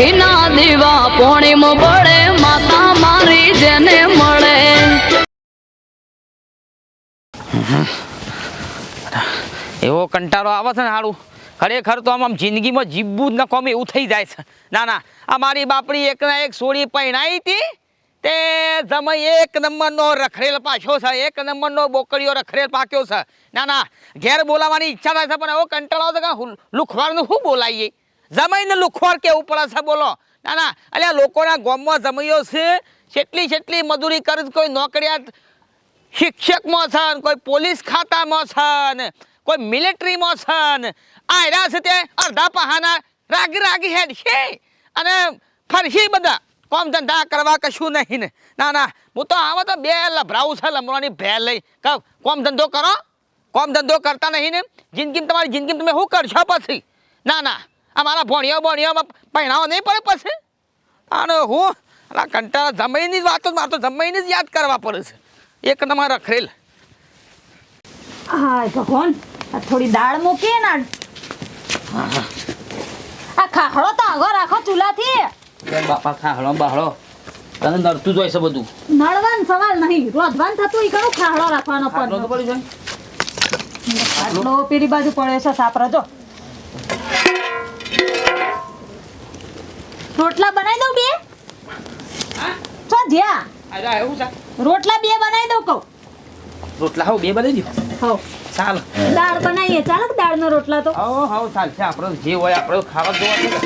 ઘીના દીવા પોણીમ પડે માતા મારી જેને મળે. એવો કંટાળો આવે છે ને સારું ખરેખર તો આમ આમ જિંદગીમાં જીવવું જ ન કોમે એવું થઈ જાય છે. ના ના. આ મારી બાપડી એકના એક સોળી પહેણાઈ હતી. તે સમય એક નંબરનો રખડેલ પાછો છે. એક નંબરનો બોકડીઓ રખડેલ પાક્યો છે. ના ના. ઘેર બોલાવાની ઈચ્છા થાય છે, પણ એવો કંટાળો છે કે લુખવાનું શું બોલાવીએ જમાઈને લુખવાર કેવું પડે છે બોલો? ના ના, અલ્યા લોકોના ગામમાં જમાઈઓ છે જેટલી છેટલી મજૂરી કરે કોઈ નોકરિયાત શિક્ષકમાં છે ને કોઈ પોલીસ ખાતામાં છે ને કોઈ મિલિટરીમાં છે ને આ એરા છે તે અડધા પહાના રાગી રાગી હેડ છે. અને ફરશી બધા. કોમ ધંધા કરવા કશું નહીં ને. ના ના, હું તો આવો તો બે લભરાવું છે લમવાની ભે લઈ. કહું, કોમ ધંધો કરો? કોમ ધંધો કરતા નહીં ને? જિંદગીમાં તમારી જિંદગીમાં તમે શું કરશો પછી? ના ના આ મારા ભણિયો ભણિયોમાં પહેણાવો નહીં પડે પછી? અને હું? અલા કંટાળા જમાઈની જ વાતો મારે તો જમાઈને જ યાદ કરવા પડે છે. એક તમારે રખરેલ હા ભગવાન આ થોડી દાળ મૂકી ને આ ખાખડો તો આગળ રાખો ચૂલાથી. બાપા ખાખડો બાહળો તને નડતું જ હોય છે બધું. નડવાનું સવાલ નહીં રોધવાન થતું એ ઘણું ખાખડો રાખવાનો પડે પેલી બાજુ પડે છે સાપરો જો. રોટલા બનાવી દઉં બે? છો જ્યાં? અરે એવું છે રોટલા બે બનાવી દઉં કહું. રોટલા હો બે બનાવી દો હો ચાલ. દાળ બનાવીએ. ચાલ કે દાળનો રોટલા તો? હો હો ચાલ. છે આપણો જે હોય આપણો ખાવા જોવા છે ને.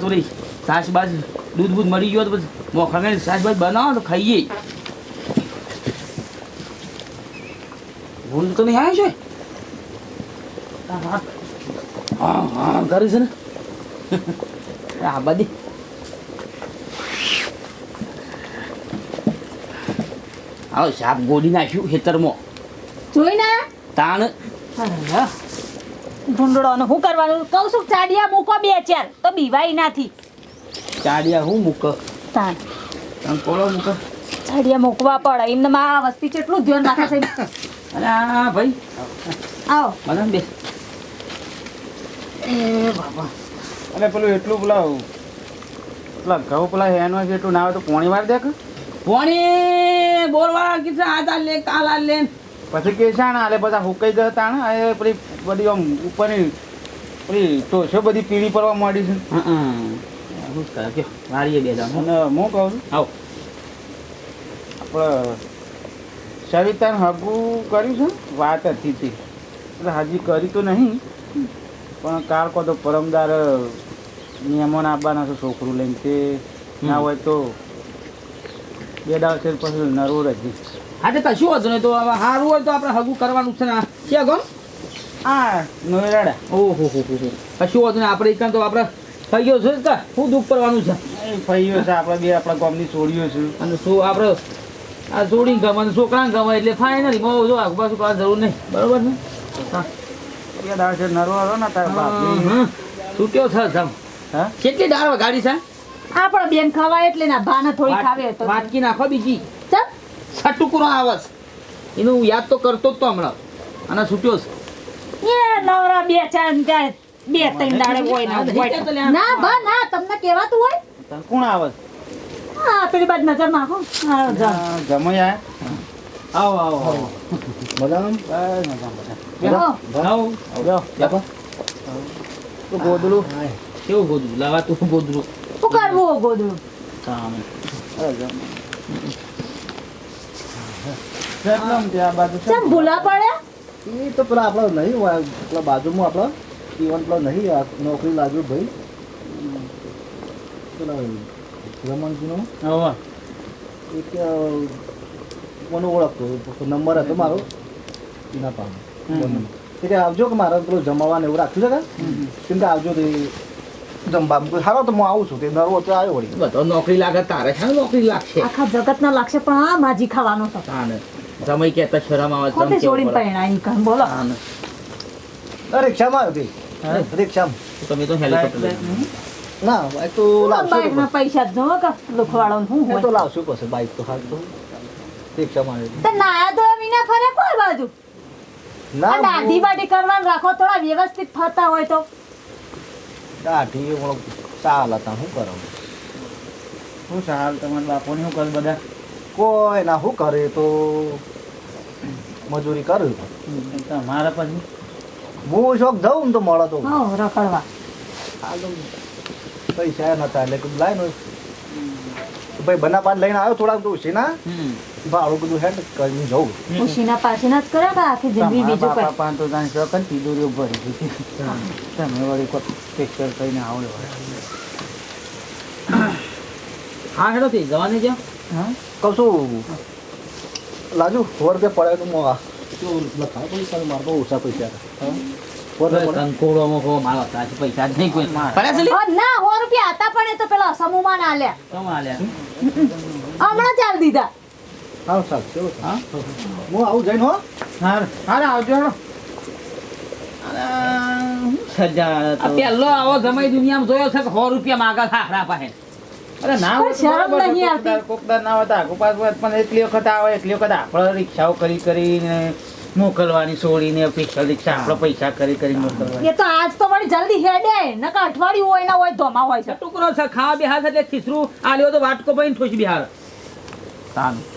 તો રહી આવા સાસ બાસ દૂધ બૂધ મળી ગયો તો પછી મોખણ સાસ બાસ બનાવો તો ખાઈએ. ભૂલ તો નહીં આવ્યો છે? હા હા હા હા કરે છે ને આ બધી આવો સાપ ગોળી નાખ્યું ખેતરમાં જોઈ ને તાણ ઢૂંઢળો શું કરવાનું કહું છું ચાડિયા મૂકો બે ચાર તો બીવાય નાથી ચાડિયા હું મૂક તાણ તાણ કોળો મૂક ચાડિયા મૂકવા પડે એમને માં વસ્તી કેટલું ધ્યાન રાખે છે અરે ભાઈ આવો મને બે અને પેલું એટલું પેલા પેલા ઘઉં પેલા હેનો છે એટલું ના આવે તો પોણી વાર દેખ. પોણી બોલવા આ તાર લે કાલ આ લે. પછી કે છે ને આલે બધા હુકાઈ જતા ને એ પેલી બધી આમ ઉપરની પેલી ટોસો બધી પીળી પડવા માંડી છે. હું કરે કે વાળીએ બે દામ અને હું કહું છું આવો. આપણે સવિતાને હગું કર્યું છે વાત હતી. તે હજી કરી તો નહીં. પણ કાલ કો તો પરમદાર નિયમોને આવવાના છે છોકરું લઈને તે ના હોય તો બે દાળ છે પછી નરવો રજી હા તે કશું વાંધો નહીં તો હવે સારું હોય તો આપણે હગું કરવાનું છે ને છે ગમ? હા નોયરાડા ઓહો હો હો હો. કશું વાંધો નહીં આપણે એક તો આપણે થઈ ગયો છે કા શું દુઃખ કરવાનું છે. થઈ ગયો છે આપણે બે આપણા ગામની છોડીઓ છે. અને શું આપણે આ જોડીને ગમે છોકરાને ગમે એટલે ફાઇનલ જો આગુ પાછું જરૂર નહીં. બરોબર ને? હા. બે દાળ છે નરવો હતો ને તાર બાપ. છૂટ્યો છે જમ હા? કેટલી દાળ ગાડી છે? આપણે બેન ખવાય એટલે ના ભાને થોડી ખાવે તો. વાટકી નાખો બીજી. ચાલ. છટુકરો આવે છે. એનું યાદ તો કરતો જ તો હમણાં. અને છૂટ્યો છે? એ નવરા બે ચાર ચાર બે ત્રણ દાડે હોય ના હોય ના બા ના તમને કહેવાતું હોય? તને કોણ આવે? હા પેલી બાજુ નજર નાખો. આ આવો આવો આવો. બસ મજા મજા આવો. બેહો. બેહો. તો ગોદડું કેવું ગોદરું લાવા તું ગોદરું શું કરવું ગોદડું? સામે. ચમ ભૂલા પડે એ તો પેલા આપણો નહીં પેલા બાજુમાં આપણો. ઈવન પેલો નહીં નોકરી લાગ્યો ભાઈ. પેલા રમણજીનો. હવે. એ મને ઓળખતો નંબર હતો મારો. એના પાસે આવજો કે મારે પેલું જમાવાનું એવું રાખ્યું છે કે? કેમ કે આવજો તે જમવા. હારો તો હું આવું છું. તે નરવો તો આવ્યો વળી. બધો નોકરી લાગે તારે છે નોકરી લાગશે? આખા જગત ના લાગશે પણ આ માજી ખાવાનો છે. તાને કે તો શરમ આવે જમ કેવું જોડીને પડે. પરણાઈ કાન બોલો. અરે ક્ષમા આવ્યો હા? તે રિક્ષામાં. તમે તો હેલિકોપ્ટર ના બાઈક તો લાવશું બાઈક ના પૈસા જો કે લખવાડો હું હોય તો લાવશું પછી બાઈક તો હાલ તો. ઠીક છે મારે તો નાયા તો વિના ફરે કોઈ બાજુ? ના આ દાઢી બાઢી કરવાનું રાખો થોડા વ્યવસ્થિત ફરતા હોય તો. દાઢી હમણાં ચાલ હતા શું કરો? શું ચાલ તમારા બાપોને શું કર બધા? કોઈ ના શું કરે તો? મજૂરી કર્યું તમારા પછી? હું શોખ જાઉં ને તો મળે તો. હો રખડવા. આ તો પૈસા નતા એટલે કીધું લાય ને ભાઈ બના પાન લઈને આવ્યો થોડા છે ઉછીના ભાડું કીધું હેડ કરીને જવું. ઉશીના પાસીના જ કરે કે આખી જિંદગી બીજું કઈ પાન તો તાણી શોખ તિજોરીઓ ભરી દીધી તમે વળી કોઈ પિક્ચર કહીને આવડે હા હેડો થી જવાની છે. હા? કહું છું લાજુ સો કે પડે તો મોવા શું લખાય પૈસા ઓછા પૈસા જ નહીં કોઈ. પડ્યા છે લી? ઓ, ના સો રૂપિયા હતા પણ એ તો પેલા સમૂહમાં ના લ્યા હમણાં ચાલ દીધા. હા સાહેબ ચલો હા? હું આવું જઈને હો. હા હાર આવજો હેડો. સજા આવો સમય દુનિયામાં જોયો છે કે સો રૂપિયા માગા છે પાસે. અરે ના શરમ નહીં આવતી. કોકદાર- ના પણ એટલી વખત આવે એટલી વખત આપણે રિક્ષાઓ કરી કરીને મોકલવાની છોડીને પિક્ચર રિક્ષા આપણે પૈસા કરી કરી મોકલવાની. એ તો આજ તો વળી જલ્દી હેડે નકા અઠવાડિયું હોય ના હોય ધોમા હોય છે. ટુકડો છે ખાવા બિહાર છે એટલે ખીસરું આલ્યો તો વાટકો ભાઈ ઠોસી બિહાર. તાન હે?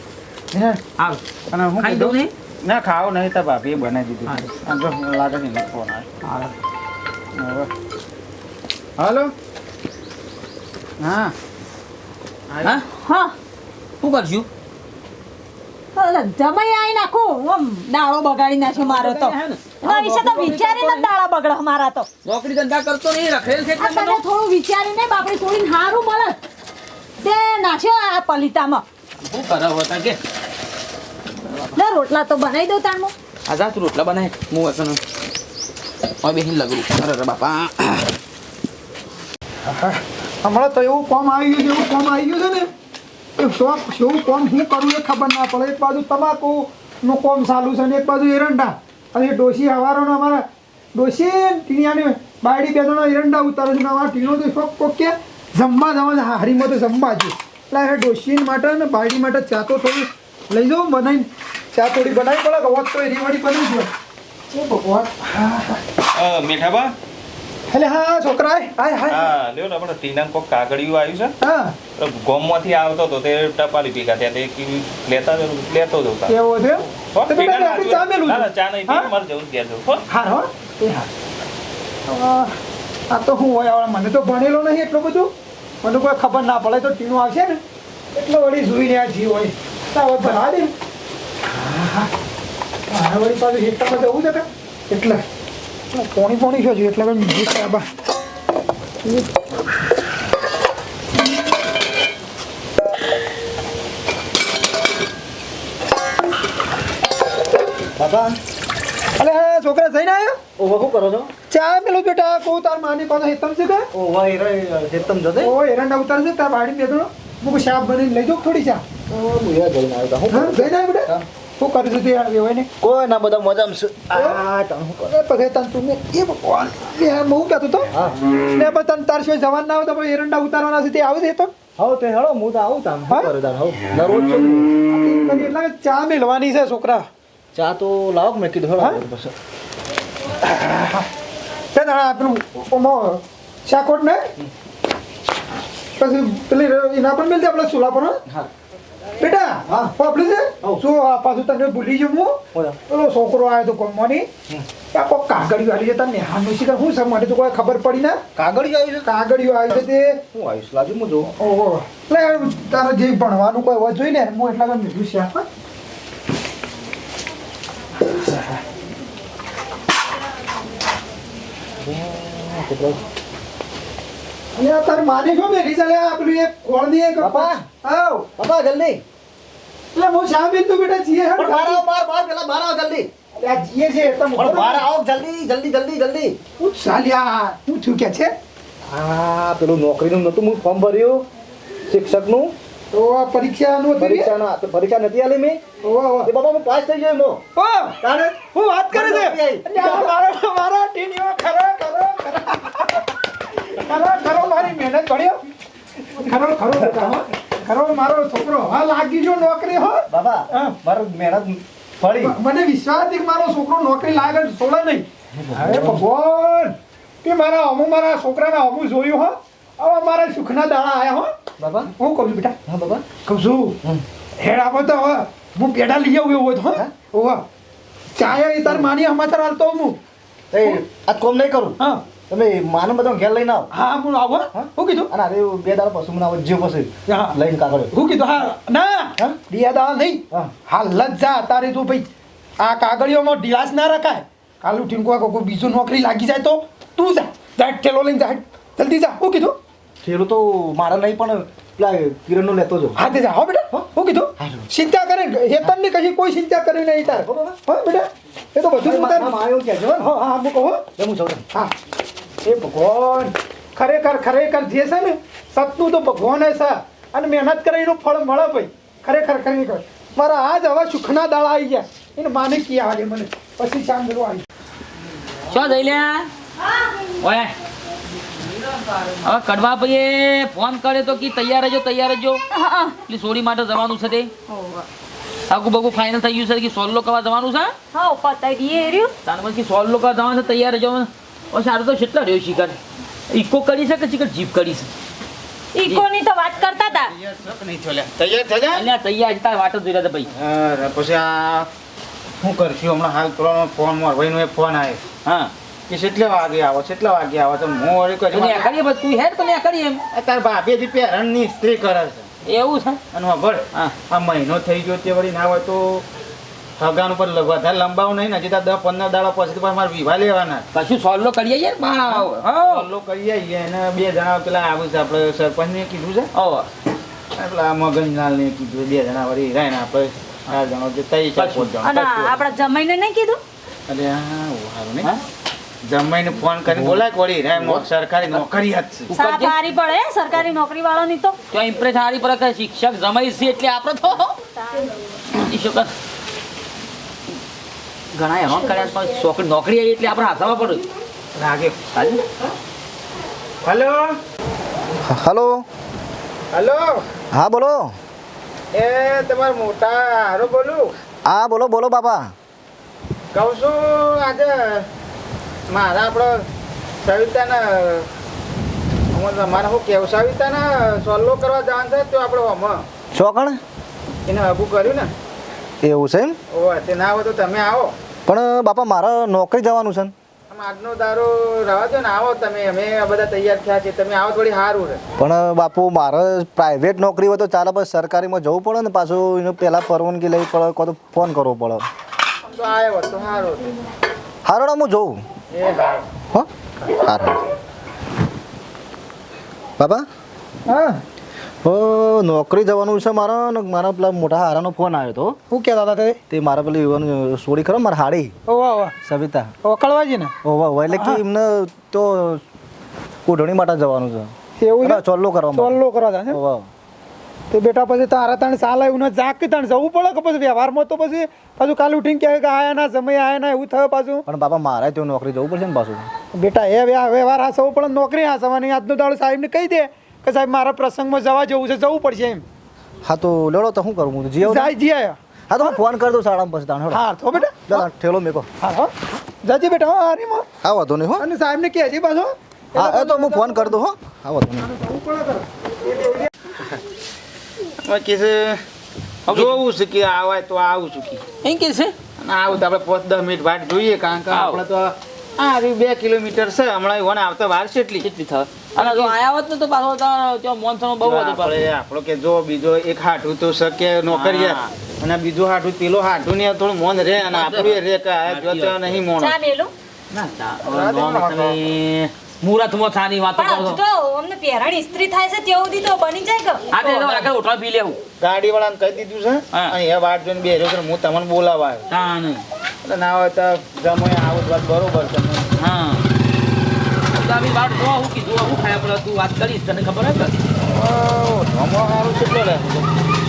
હાલ. અને હું કીધું ને? ના ખાવ નહીં તો ભાભી બનાવી દીધું. લાગે નહીં ફોન આવે. હાલ. હા. હા? હા. શું કરશું? જમાઈ આઈ નાખું. આમ દાળો બગાડી નાખ્યો મારો તો. વિશે તો વિચારીને દાળા બગડે મારા તો. નોકરી ધંધા કરતો નહીં રખેલ છે તને થોડું વિચારીને બાપડી થોડી હારું મળે. તે નાખ્યો આ પલિતામાં. શું કરે હોતા કે? લે રોટલા તો બનાવી દઉં તાણમાં. આ જા તું રોટલા બનાય. હું વસન ઓય બેહીન લગડું. અરે રે બાપા. હમણાં તો એવું કોમ આવી ગયું છે એવું કોમ આવી ગયું છે ને. શોખ શું કોમ શું કરવું એ ખબર ના પડે. એક બાજુ તમાકુ નું કોમ ચાલુ છે ને એક બાજુ એરંડા. અને ડોશી હવારોનો અમારા ડોશી ટીણિયાની બાયડી બે જણા એરંડા ઉતારે છે ને અમારા ટીણો તો શોખ કોક કે જમવા જવા હારીમાં તો જમવા જ એટલે ડોશી માટે ને બાયડી માટે ચા તો થોડી લઈ જાઉં બનાવીને. ચા થોડી બનાવી પડે કે હોત તો એની રીવાડી બની ગયો એ ભગવાન? મીઠાબા? એટલે હા છોકરા હાય હાય હા લ્યો ને આપણે ટીનાંગ કોક કાગળિયું આવ્યું છે. હા. છે ગોમમાંથી આવતો હતો તે ટપાલી ભેગા થયા તે કી લેતા જ લેતો જ હતા એવો છે? હો, તો બેટા ચા મેલું ના, ચા નહીં હા? પી, મારે જવું જ ઘેર જવું. હા. હો એ હા. આ તો હું હોય આવડા મને તો ભણેલો નહીં એટલું બધું. મને કોઈ ખબર ના પડે તો ટીનું આવશે ને. એટલે વળી જોઈને આ જીવ હોય. તો હવે ભરા દે ને. વળી પાછું હેઠળમાં જવું છે એટલે પોણી પોણી છો એટલે હવે બીજું સાબા બાપા અલે છોકરા જઈને આવ્યો? ઓવા શું કરો છો? ચા પેલું બેટા કહું તાર માની પાસે હેતમ છે કે? ઓવા એ રે જતે ઓ એરંડા ઉતાર છે તાર બાડી શાક બનીને લઈ થોડી ચા? હું જઈને આવ્યો તા. હા જઈને આવ્યો બેટા શું કરી તે આવ્યો હોય ને કોઈ ના બધા મજામાં છે આ તને શું કરે? પગે તન તું એ ભગવાન એ હા હું કહેતો તો હા ને પણ તન તાર સિવાય જવાન ના તો પછી એરંડા ઉતારવાના છે તે આવે છે તો હાઉ તે હેળો હું તો આવું તામ હા? કરે તાર હાઉ દરરોજ છું હું. કદી એટલે ચા મેલવાની છે છોકરા ચા તો લાવો મેં કીધું હેળો હા? તે પેલું ઓમો શાકોટ ને પછી પેલી એના પણ મેલતી આપણે સુલા પર હો? બેટા હા. પાપડી છે? શું આ પાછું તને ભૂલી ગયો હું? પેલો છોકરો આવ્યો તો કોમવાની આ કોઈ કાગળિયું આવી જતા તને હાનું શીખર. શું છે મને તો કોઈ ખબર પડી ના. કાગળિયું આવ્યું છે? કાગળિયું આવી છે તે. હું આવીશ લાજુ હું જોઉં. ઓહો. એટલે તારે જે ભણવાનું કોઈ હોય જોઈ ને હું એટલા કઈ મીઠું છે હા? અને આ તાર માને શું મેરી ચાલે આ પેલું એક કોળની એક બાપા. આવ. જલ્દી. એટલે હું શા બેન બેટા જીએ પણ બાર આવો બહાર પેલા આવો જલ્દી. જીએ છે તો બહાર આવો જલ્દી જલ્દી જલ્દી જલ્દી. હું ચાલ્યા તું છું કે છે? આ પેલું નોકરીનું નતું હું ફોર્મ ભર્યું શિક્ષકનું. તો આ પરીક્ષાનું હતું પરીક્ષાના તો પરીક્ષા નથી આલી મેં. ઓહો. એ બાબા હું પાસ થઈ ગયો એમાં ઓ, તારે? હું વાત કરે છે. મારા મારો મારો ટીનીઓ ખરો ખરો ખરો. ખરો મારી મહેનત પડ્યો ખરો ખરો ખરો મારો છોકરો. હા લાગી જો નોકરી હો. બાબા હા. મારો મહેનત ફળી મને વિશ્વાસ કે મારો છોકરો નોકરી લાગે છોડે નહીં. અરે ભગવાન કે મારા અમુ મારા છોકરાના અમુ જોયું હો. હવે મારા સુખના દાડા આયા હો. બાબા. હું કહું છું બેટા. હા બાબા. કહું છું. હેડ આપો તો હવે હું પેડા લઈ આવું એવું હોય તો હા. ચાય એ તાર માની સમાચાર હાલતો હું. આ કોમ નહીં કરું. હા. તમે માનો બધો ઘેર લઈને આવો. હા હું આવો હું. કીધું? અને અરે બે દાડા પછી મને આવો જીવ પછી લઈને કાગળ. હું કીધું હા ના. બે દાળ નહીં. હા. લજ્જા જ જા તારે તું ભાઈ. આ કાગળિયોમાં ઢીલાસ ના રખાય. કાલ ઉઠીને કોઈ બીજું નોકરી લાગી જાય તો તું જા. જા ઠેલો લઈને જા. જલ્દી જા. હું કીધું? ઠેલો તો મારા નહીં પણ પેલા કિરણનો લેતો જો. હા તે જા. હો બેટા. હું. કીધું. ચિંતા કરે હેતનની કશી કોઈ ચિંતા કરી નહીં તાર. બરાબર. હા બેટા. એ તો બધું હું તાર ને? હા હા હું. કહું હો. જાઉં. હા. એ ભગવાન ખરેખર ખરેખર જે છે ને સતનું તો ભગવાન છે અને મહેનત કરે એનું ફળ મળે ભાઈ. ખરેખર ખરેખર. મારા આજ હવે સુખના દાળ આવી ગયા. એને માને કી આવે મને? પછી ચાંદલો આવી. શું જઈ લ્યા ઓય. હવે કડવા ભાઈએ ફોન કરે તો કે તૈયાર રહેજો તૈયાર રહેજો. એટલે સોડી માટે જવાનું છે તે. આગુ બગુ ફાઇનલ થઈ ગયું છે કે સોલ્લો કરવા જવાનું છે? હા પતાઈ દઈએ એ રહ્યું. તાર પછી સોલ્લો કરવા જવાનું છે તૈયાર રહેજો. ઓ સારું તો કેટલા રહ્યો શિકાર? ઇકો કરી છે કે શિકાર જીપ કરી છે ઈકોની તો વાત કરતા હતા નહીં તૈયાર થઈ જા અલ્યા તૈયાર તાર જ જોઈ રહ્યા હતા ભાઈ. પછી આ શું કરશું? હમણાં હાલ પેલો ફોન માર ભાઈનો એક ફોન આવ્યો હા. કે કેટલા વાગે આવો કેટલા વાગે આવો? તો હું વળી કહ્યું ને કરીએ બસ તું હેડ તો ને કરીએ એમ. તાર ભાભી સ્ત્રી કરે છે. એવું છે? અને હા. આ મહિનો થઈ ગયો તે વળી ના હોય તો હગાન ઉપર વધારે લંબાવું નહીં ને જીતા દસ પંદર દાડા પછી તો મારે વિવાહ લેવાના. કશું સોલ્લો કરી આવીએ સોલ્લો કરી આવીએ. અને બે જણા પેલા આવું છે આપણે સરપંચને કીધું છે. ઓ પેલા મગનલાલને કીધું બે જણા વળી રાય ને આપણે ચાર જણો જે તઈ ચાર પાંચ જણા. આપણા જમાઈને નહીં કીધું? અરે હા સારું નહીં. જમાઈને ફોન કરીને બોલાય કે વળી રાય સરકારી નોકરી જ છે. સાપ હારી પડે સરકારી નોકરી વાળાની તો. તો ઇમ્પ્રેસ હારી પડે કે શિક્ષક જમાઈ છે એટલે આપણે તો ઈ શું કર ઘણા એવા કર્યા પણ છોકરી નોકરી આવી એટલે આપણે હાથમાં પડે. લાગે. હાલ. હલો? હલો? હલો? હા બોલો. એ તમારા મોટા હારો બોલું? હા બોલો બોલો બાપા. કહું છું આજે મારા આપણો સવિતાના હું મારે શું કેવું સવિતાના સોલ્લો કરવા જવાનું છે તો આપણે આમાં ચોકણ એને હગું કર્યું ને? એવું છે એમ? તે ના હોય તો તમે આવો. પણ બાપા મારે નોકરી જવાનું છે આજનો દારો રહેવા દો ને આવો તમે. અમે આ બધા તૈયાર થયા છે તમે આવો થોડી સારું રહે. પણ બાપુ મારે પ્રાઇવેટ નોકરી હોય તો ચાલે પછી સરકારીમાં જવું પડે ને પાછું એનું પહેલાં પરવાનગી લેવી પડે કાં તો ફોન કરવો પડે. તો આવ્યો તો સારું હારોડા હું જોઉં. એ સારું હો? બાપા? હા. ઓ નોકરી જવાનું છે મારા ને મારા પેલા મોટા હારાનો ફોન આવ્યો હતો શું કહેતા હતા તે? તે મારા પેલી યુવાન સોડી ખરો મારા હાડી ઓવા ઓવા સવિતા. ઓકળવાજી ને ઓવા ઓવા એટલે કે એમને તો કોઢણી માટે જવાનું છે. એવું ચોલ્લો કરવા ચોલ્લો કરવા જાય ઓવા તે બેટા પછી તારા તણ સાલ આવ્યું ને કે તણ જવું પડે કે પછી વ્યવહારમાં તો પછી પાછું કાલ ઉઠીને કહે કે આયા ના સમય આયા ના એવું થયું પાછું? પણ બાપા મારે તો નોકરી જવું પડશે ને પાછું. બેટા એ વ્યા- વ્યવહાર હાસવું પડે નોકરી હાસવાની. આજનો દાડો સાહેબને કહી દે. કે સાહેબ મારા પ્રસંગમાં જવા જવું છે જવું પડશે એમ. હા તો લડો તો શું કરું? હું જીવ જાય જી આયા. હા તો હું ફોન કરી દઉં સાડા પછી તાણ હા તો બેટા. ઠેલો મેકો. હા હો. જાજે બેટા હા હારીમાં હા વાંધો નહીં હો. અને સાહેબને કહેજે પાછો. હા એ તો હું ફોન કરી દઉં હો. હા વાંધો નહીં. કે છે જોવું છે કે આવાય તો આવું છું કે. એમ કે છે? આવું તો આપણે પાંચ દસ મિનિટ વાટ જોઈએ કારણ કે. આપણે તો આ રહ્યું બે કિલોમીટર છે હમણાં ઓને આવતા વાર છે એટલી. કેટલી થાય. અને જો આયા હોત ને તો પાછો તો ત્યાં બહુ હતો પાછો. આપણો કે જો બીજો એક હાટું તો શક્ય નોકરીએ. અને બીજું હાટું પેલો હાટું ને થોડું મોન રે અને આપણું રે. કે આ નહીં મોણ. ચા ના ચા, હવે નોમ તમે મુહૂર્તમાં ચાની વાતો કરો. તો અમને પહેરણ ઇસ્ત્રી થાય છે ત્યાં સુધી તો બની જાય કે? આ તે આગળ ઉઠવા પી લેવું. ગાડી વાળાને કહી દીધું છે. અને એ વાટ જોઈને છે હું તમને બોલાવા આવ્યો. તાન એટલે ના હોય તો જમોય આવું વાત બરોબર છે. હા. તો આવી વાત જો હું કીધું હું ખાયા પડે તું વાત કરીશ તને ખબર હે કે? રમો સારું કેટલો લે?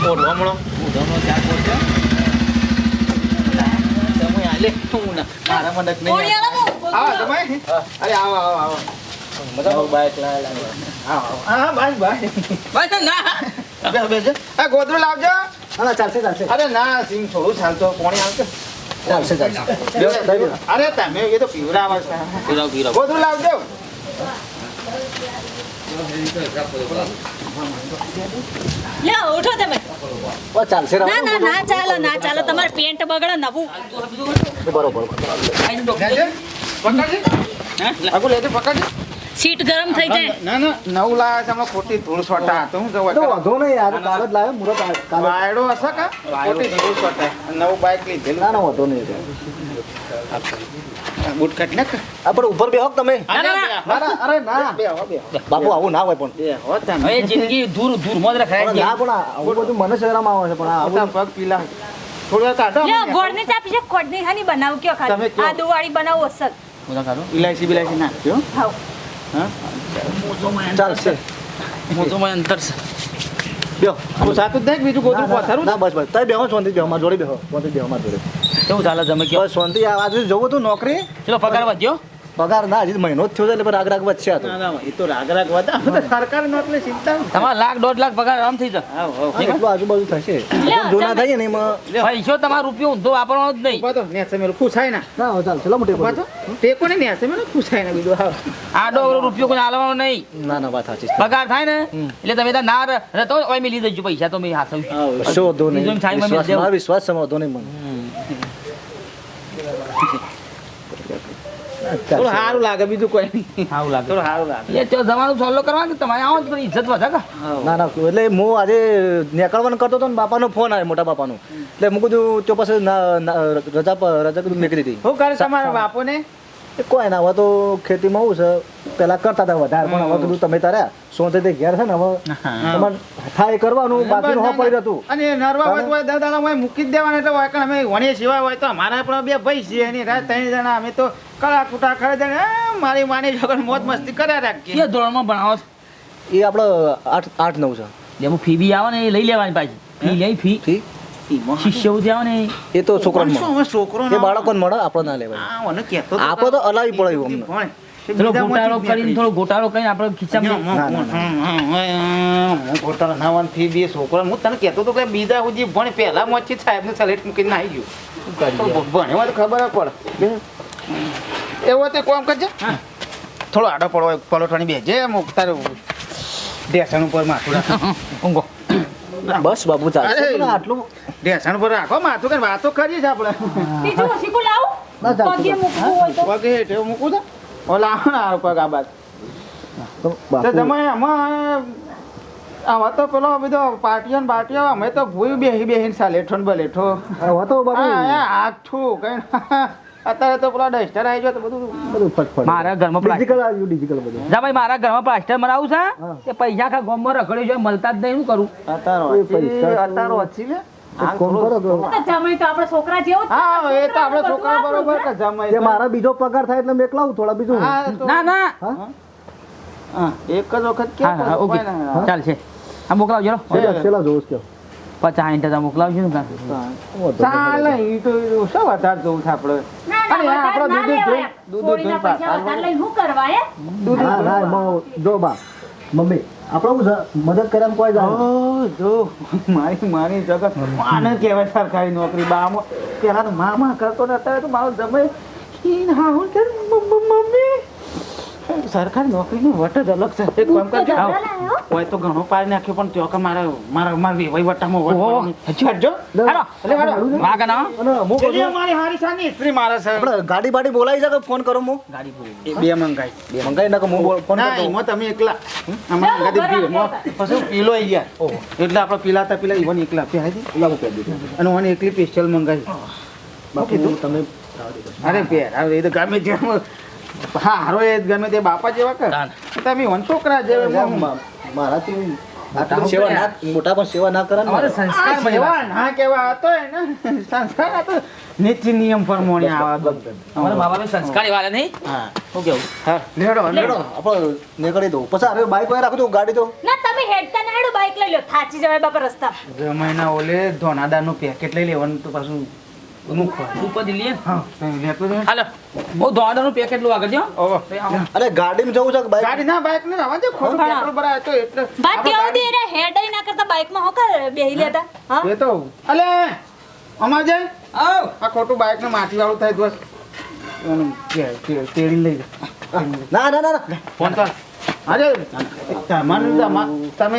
ઓ રમણો. હું ધમો ચાર બોલ છે. તમે આલે હું ના મારા મદદ નહીં? આવો તમે અરે આવો આવો આવો. મજા બાઈક લાય આવો. હા બાય બાય બસ ના. બે બે આ ગોદડું લાવજો. હા ચાલશે ચાલશે. અરે ના સિંગ થોડું ચાલતો. કોણી આવશે ચાલશે ચાલશે. અરે તમે એ તો પીવડાવે છે. પીરાવ પીરાવ લાવજો. લ્યો ઉઠો તમે. ઓ, ચાલશે ના ના ના ચાલો ના ચાલો. તમારે પેન્ટ બગડે નવું. બરોબર. પકડજે. લેજે પકડજે. સીટ ગરમ થઈ જાય. ના ના નવ લાવે છે હમણાં ખોટી ધૂળ સોટા તો હું તો વાંધો નહીં યાર કાલ જ લાવ્યો મુરત કાલ વાયડો હશે કા? ખોટી ધૂળ સોટા નવ બાઇક લીધેલું ના ના વાંધો નહીં બૂટ કાઢ નાખ ઉપર બેહો તમે? ના, અરે બાપુ આવું ના હોય પણ. હવે જિંદગી દૂર દૂર મોજ રખાય ના પણ આવું બધું મને શરમ આવે છે પણ આ આવું પગ પીલા. થોડી કાઢો ગોળની ચા પીજો. ખોડની હાની બનાવ કયો તમે ખાલી કયો. આદુ વાળી બનાવો અસલ. ઇલાયચી બિલાયચી નાખજો. હા? ચાલશે મોટું અંતર છે. બેહો. હું સાચું જ નહીં બીજું ના, પથારું ના બસ બસ. તમે બેહો શાંતિ બેહો મારા જોડે બેહો શાંતિ બેહો મારા જોડે. કેવું ચાલે તમે બસ શાંતિ. આ આજે જવું હતું નોકરી? ચલો પગાર વધ્યો? પગાર ના હજી મહિનો જ થયો છે એટલે પણ રાગ રાગ વધશે તો. ના ના એ તો રાગ રાગ વધા. સરકાર સરકાર એટલે ચિંતા તમારા લાખ દોઢ લાખ પગાર આમ થઈ જાય. એટલું આજુબાજુ થશે. જૂના તમે- ને એમાં પૈસો તમારો રૂપિયો ઊંધો વાપરવાનો જ નહીં. ઊભા તો નેસે પૂછાય ખુશાય ના. ના ચાલ ચલો મોટે ઊભા તો. ટેકો ને નેસે મેલું ખુશાય ના બીજું આડો અવળો રૂપિયો કોઈ આલવાનો નહીં. ના ના વાત સાચી પગાર થાય ને એટલે તમે તો ના રહે તો ઓય મેં દેજો પૈસા તો મેં હાથવું કશો વાંધો નહીં. વિશ્વાસ મેં મારો વિશ્વાસ વાંધો નહીં મને. થોડું સારું લાગે બીજું કોઈ નહીં. સારું લાગે. થોડું સારું લાગે. એ તો જવાનું કે તમારે આવો તો ઇજ્જત વધે કે? ના ના એટલે હું આજે નીકળવાનું કરતો હતો ને બાપાનો ફોન આવ્યો મોટા બાપાનો. એટલે હું કીધું તો પછી રજા રજા કીધું નીકળી હતી. શું કરે તમારા બાપોને? કોઈ ના હવે તો ખેતીમાં હું છે? પેલા કરતા હતા વધારે પણ હવે કીધું તમે તારે સોતે તે ઘેર છે ને હવે તમારે થાય કરવાનું બાકી હા પડી હતું અને નરવા હોય તો દાદા હોય મૂકી જ દેવાના એટલે હોય કારણ અમે વણી સિવાય હોય તો અમારા પણ બે ભાઈ છે એની રાત ત્રણ જણા અમે તો કળા કુટા કરે છે ને મારી માની છોકરા મોજ મસ્તી કર્યા રાખીએ કે ધોરણમાં ભણાવો એ આપણે આઠ આઠ નવ છે. જેમાં ફી બી આવે ને એ લઈ લેવાની પાછી. ફી લઈ ફી? ને એ તો છોકરો શું? હવે છોકરો એ બાળકોને મળે આપણે ના લેવાય. આ મને કહેતો તો આપણે તો અલાવી પડે એવું અમને. થોડો ગોટાળો કરીને થોડો ગોટાળો કરીને આપણે ખીચામાં ના, ના, ના. હું ગોટાળો નાવાનું ફી બે છોકરા હું તને કહેતો તો કે બીજા સુધી ભણ. પહેલા મોચી સાહેબને સલેટ મૂકીને આવી ગયો. ભણ્યો તો ખબર પડે. એવો તે કોમ કરજે. થોડો આડો પડો પલોઠાની બેજે તારે તારું ઢેસણ ઉપર માથું રાખો. ઊંઘો. બસ બાબુ ચાલશે આટલું ઢેસણ પર રાખો માથું કે વાતો કરીએ જ આપણે. બીજું શીખું લાવું? પગે મૂકવું હોય તો. પગે હેઠે મૂકું તો ઓલા આવો આ પગ આ બાદ તો તમે આમાં આવા તો પેલો બધો પાર્ટીઓ ને બાટીઓ અમે તો ભૂઈ બેહી બેહીને સાલેઠો ને બલેઠો. હવે તો બાપુ હા આઠું કઈ અત્યારે તો પેલા ડસ્ટર આવી ગયો તો બધું બધું ફટફટ મારા ઘરમાં ડિજિટલ આવ્યું ડિજિટલ બધું. જા ભાઈ મારા ઘરમાં પ્લાસ્ટર મરાવું છે. તે પૈસા ખા ગોમમાં રખડી છે મળતા જ નહીં શું કરું? અતારો અતારો વચ્ચી લે. એક કામ કરો કે તો જમાઈ તો આપણા છોકરા જેવો જ હા એ તો આપણે છોકરા બધું બરોબર કે જમાઈ કે મારા બીજો પગાર થાય એટલે મેં એકલાવું થોડા બીજું. ના ના. એક જ વખત કે હા હા ઓકે. ચાલશે આ મોકલાવજો પચાસ સાઠ હજાર મોકલાવજો ને. ચાલે ઈ તો શું વધાર જોવું છે આપણે ના ના અરે આ વધારે આપણો દૂધ દૂધ દૂધ એમાં જો બા મમ્મી આપણે મદદ કરે કોઈ જાય જો મારી મારી જગત આને કહેવાય સરકારી નોકરી બામાં પેલા તો મા મા કરતો ને અત્યારે તો મારો જમે મમ્મી સરકારી નોકરીની વટ જ અલગ છે. એક કામ કરજો. આવો. હોય તો ઘણો પાડી નાખ્યો પણ ત્યો કે મારા મારા મારા વહીવટામાં વટ પડવાની. હેડજો. એટલે હેડો. વાઘ ના. હું કહું મારી હારી સાની. ઇસ્ત્રી મારે છે આપણે ગાડી બાડી બોલાવી છે ફોન કરો હું ગાડી પૂરી એ બે મંગાઈ મંગાઈ નાખો હું બોલ- ફોન ના કરતો એમાં તમે એકલા. અમાર ગાડી મંગાઈ મો પછી પીલો આઈ ગયા. એટલે આપણે પીલાતા પીલા ઈવન એકલા. આપ્યા છે લાવો કહી દીધું અને મને એકલી સ્પેશિયલ મંગાવી. તો તમે અરે પેર હવે એ તો ગામે હા હારો એ ગમે તે બાપા જેવા કર. તમે વન છોકરા જેવા મા- મારાથી સેવા ના મોટા પણ સેવા ના કરે મારે. સંસ્કાર સેવા ના કેવા હતો ને. સંસ્કાર હતો. નીતિ નિયમ પ્રમાણે આવા અમારા મા બાપે સંસ્કાર એવા નહીં? હા. શું કેવું? હા લેડો હેડો, લેડો આપણે નીકળી દઉં પછી હવે બાઈક વાય રાખજો ગાડી તો ના તમે હેડતા ને હેડો બાઈક લઈ લો થાચી જવાય બાપા રસ્તા. મહિના ઓલે ધોનાદારનું પેકેટ લઈ લેવાનું તો પાછું અરે ગાડીમાં જવું છે બાઈક ગાડી ના બાઈક ને. રવા દે ખોટું પેટ્રોલ ભરાય તો એટલે વાત કેવું દે રે હેડ ના કરતા બાઈકમાં હોકર બેહી લેતા? હા? એ તો અલે અમાર જાય આ ખોટું બાઇક ને માટી વાળું થાય તો એનું તેડી લઈ ના ના ના ના. ફોન કર. અરે તમારું તમે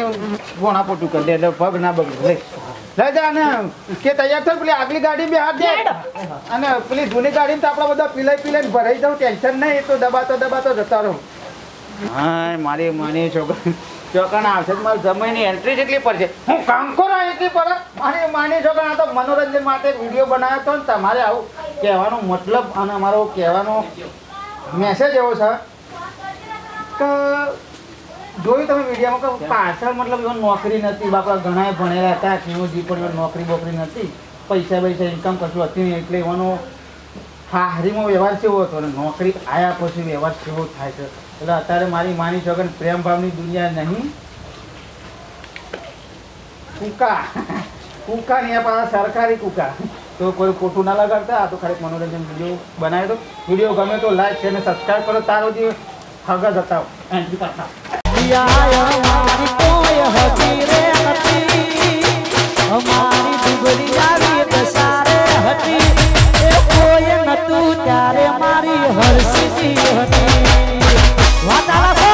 ફોના પોતું કરી દે એટલે પગ ના બગડે. અને કે તૈયાર થયો પેલી આગલી ગાડી બી હાથ દે. અને પેલી જૂની ગાડી તો આપણા બધા પીલાઈ પીલાઈ ભરાઈ દઉં ટેન્શન નહીં એ તો દબાતો દબાતો જતા રહો. હા મારી માની છોકરા. છોકરા આવશે તો મારે જમાઈની એન્ટ્રી જેટલી પડશે. હું કામ કરો એટલી પર મારી માની છોકરા તો મનોરંજન માટે વીડિયો બનાવ્યો હતો ને તમારે આવું કહેવાનો મતલબ અને અમારો કહેવાનો મેસેજ એવો છે કે જોયું તમે મીડિયામાં કે પાછળ મતલબ એવો નોકરી નથી બાપા ઘણા ભણેલા હતા કેવું પણ એવો નોકરી બોકરી નથી પૈસા પૈસા ઇન્કમ કશું હતી નહીં એટલે એવાનો હારીમાં વ્યવહાર કેવો હતો અને નોકરી આયા પછી વ્યવહાર કેવો થાય છે? એટલે અત્યારે મારી માની છોકર પ્રેમ ભાવની દુનિયા નહીં. કુકા. કુકા નહીં પાછા સરકારી કુકા. તો કોઈ ખોટું ના લગાડતા આ તો ખાલી મનોરંજન વીડિયો બનાવ્યો તો વીડિયો ગમે તો લાઈક છે અને સબસ્ક્રાઈબ કરો. તારો જે હગા હતા એન્ટ્રી કરતા ત્યારે મારી હરસી હતી વાતાવરણ